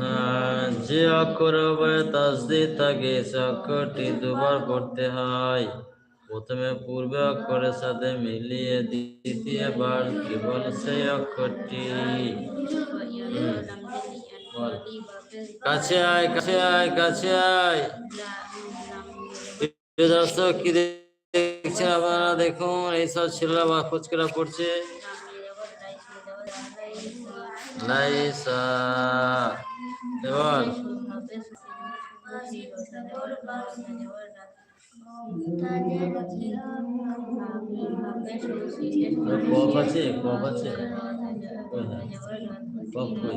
আহ, যে অক্ষর উভয় তাসদি থাকে সে অক্ষরটি দুবার পড়তে হয় প্রথমে পূর্বে অক্ষরের সাথে মিলিয়ে দ্বিতীয়বার কেবল সেই অক্ষরটি হুম, বল। কাছে আয় কাছে আয় কাছে আয়। দর্শক, কি দেখছেন আপনারা? দেখুন এইসব ছেলেরা বা ফুচকেরা পড়ছে লাইসা এবার কফ আছে কফ আছে। কই?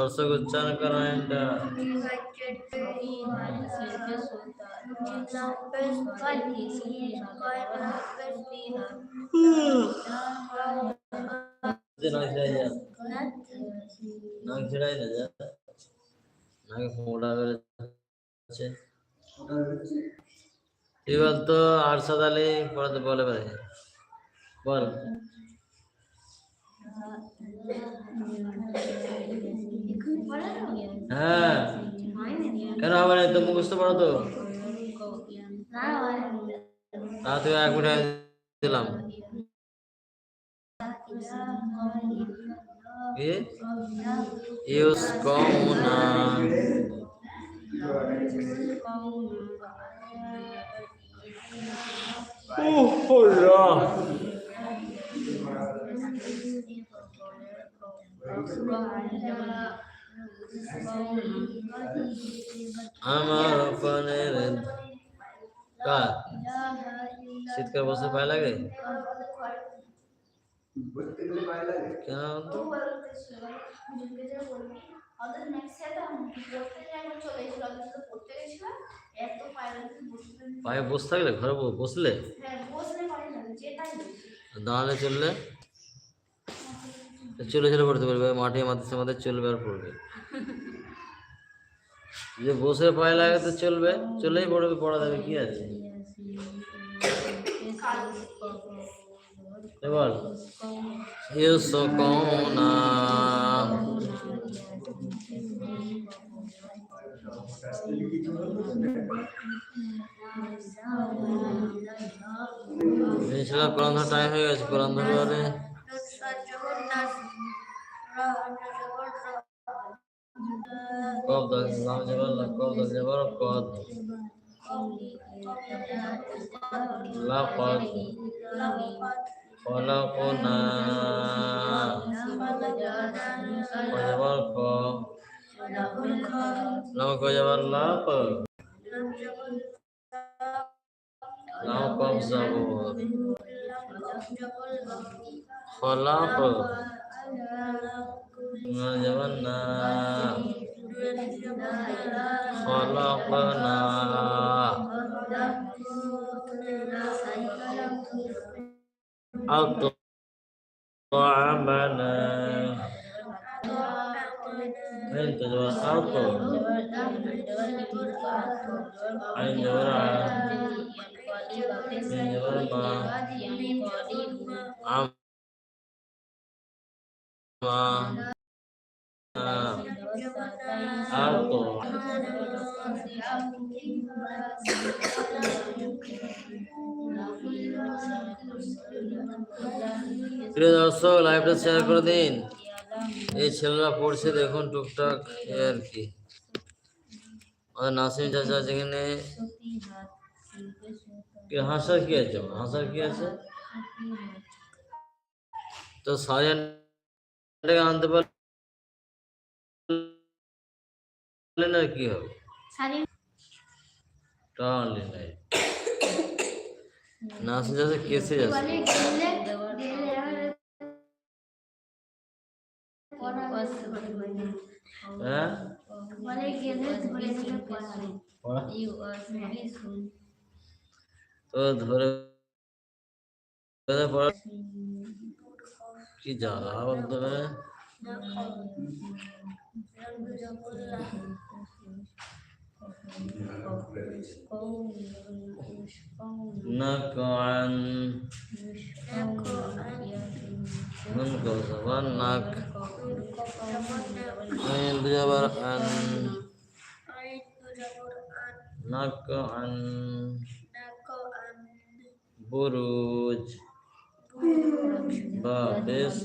দর্শক উচ্চারণ এটা নাক না যা নাকে ফোঁড়া বেরোচ্ছে তুই বল তো আরশাদ আলী পড়াতে বলে বল হ্যাঁ। কেন হবে না? তো মুখস্থ পড়ো তো। তা তুই এক মিনিট দিলাম। ইউস কমনা আমার পানের কার শীতকাল বসে পায় লাগে কেন পায়ে বসে থাকলে ঘরে ব- বসলে দাঁড়ালে চললে চলে চলে পড়তে পারবে মাঠে মাদ্রাসা আমাদের চলবে আর পড়বে যে বসে পায়ে লাগে তো চলবে চলেই পড়বে পড়া যাবে কি আছে এবার ইউসকোনা ইনশাল্লাহ কোরআন ধরার টাইম হয়ে গেছে কোরআন ধরবারে القول اللهم جبلنا القول جبر القول لقد خلقنا وجبر القول لم جبر لقد لم قبضه خلق ما جبلنا khalaqna at'amana Al-Qur'an आपको প্রিয় দর্শক লাইভটা শেয়ার করে দিন এই ছেলেরা পড়ছে দেখুন টুকটাক এ আর কি আমাদের নাসিম চাচা যেখানে হাসার কি আছে হাসার কি আছে তো সাড়ে আনতে পারলে আর কি হবে টাকা আনলেন নাই নাসিন যাচ্ছে কেসে যাচ্ছে বলে গেলে গেলে আবার পড়া হ্যাঁ বলে গেলে ধরে গেলে পড়া পড়া Nakaan. Nun kau sabar nak. Ain berjabar an Nakaan. Buruj. Babes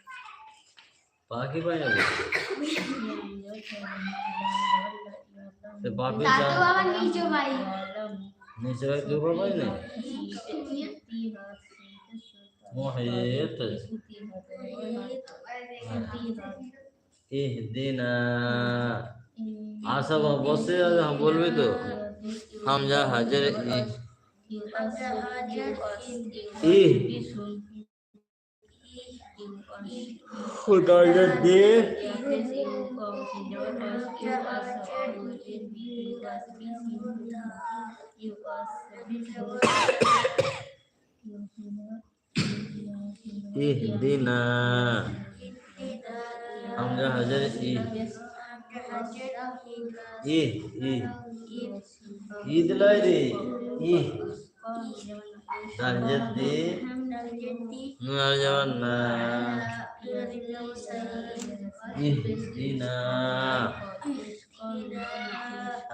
बाकी भाई तो बाबी जा तो बाबा नीचे भाई। नीचे भाई दो बाबा ने तो इह दिना। आशा बाबा से हम बोल भी तो। हम जा हाजिर इह خدای دې اهدنا আমরা হাজার ই ই ই ঈদ লাই রে ই ইহদিনা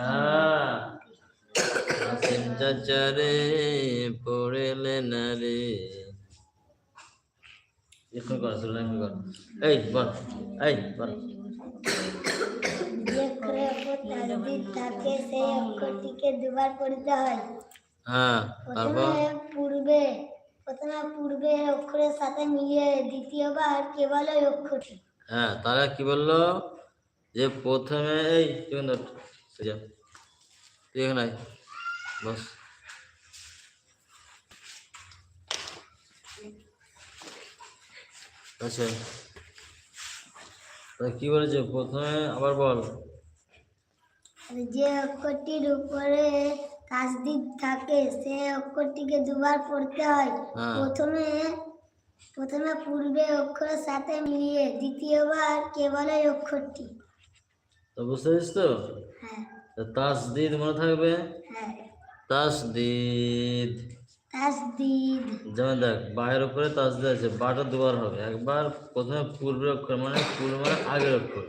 আ আসিম চাচারে পড়েলে না রে এখন কর সুলাইম কর এই বল সেই অক্ষরটিকে দুবার পড়তে হয় হ্যাঁ তারপর? পূর্বে প্রথমে পূর্বের অক্ষরের সাথে মিলিয়ে দ্বিতীয়বার কেবল ওই অক্ষরটি। হ্যাঁ তারা কি বলল? যে প্রথমে এই তুই এখানে বস। আচ্ছা তা কি বলেছে? প্রথমে আবার বল। যে অক্ষরটির উপরে তাসদিদ থাকে সেই অক্ষরটিকে দুবার পড়তে হয়। হ্যাঁ। প্রথমে প্রথমে পূর্বে অক্ষরের সাথে মিলিয়ে দ্বিতীয়বার কেবল ওই অক্ষরটি। তো বুঝতে পারছিস তো? হ্যাঁ। তাসদিদ মনে থাকবে? হ্যাঁ। তাসদিদ। তাসদিদ। যেমন দেখ বায়ের উপরে তাসদিদ আছে বাটা দুবার হবে। একবার প্রথমে পূর্বের অক্ষর মানে পূর্ব মানে আগের অক্ষর।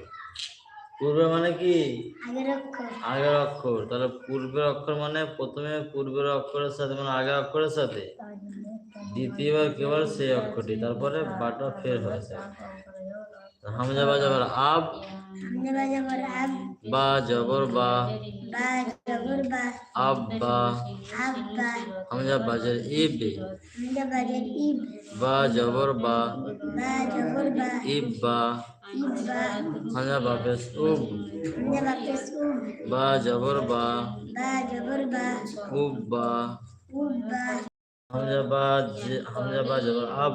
পূর্বে মানে কি? আগের অক্ষর। তাহলে পূর্বের অক্ষর মানে প্রথমে পূর্বের অক্ষরের সাথে মানে আগের অক্ষরের সাথে? দ্বিতীয়বার কেবল সেই অক্ষরটি তারপরে বাটা ফের হয়েছে। হামজা বা জবর আব। হামজা বা জবর আব। বা জবর বা বা জবর বা আব্বা। আব্বা। হামজা বা জবর ইব হামজা বা জবর ইব বা ইব্বা। হামজা বা উব বা জবর বা উব্বা। হামজা বা হামজা বা জবর আব।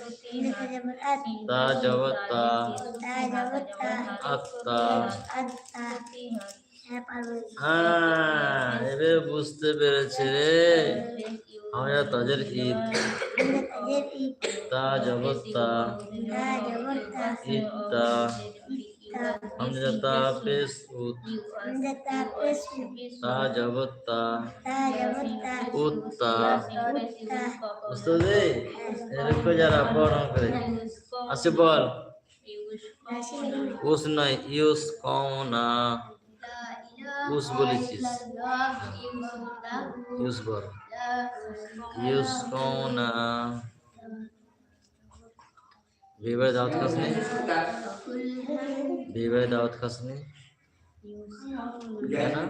তা জগত্তা আত্মা হ্যাঁ এবার বুঝতে পেরেছে রে। আমরা তাদের ঈদ। তা জগত্তা ইত্তা Amjata pesut. Amjata pesut. Tajavatta. Tajavatta. Utta. Utta. उस्ताद जी रुको जरा पढ़ो करे अच्छे बोल उस नहीं यूज़ कौन उस बोली चीज़ यूज़ बोल यूज़ कौन बीवर दावत का सुनी बीवर दावत का सुनी क्या ना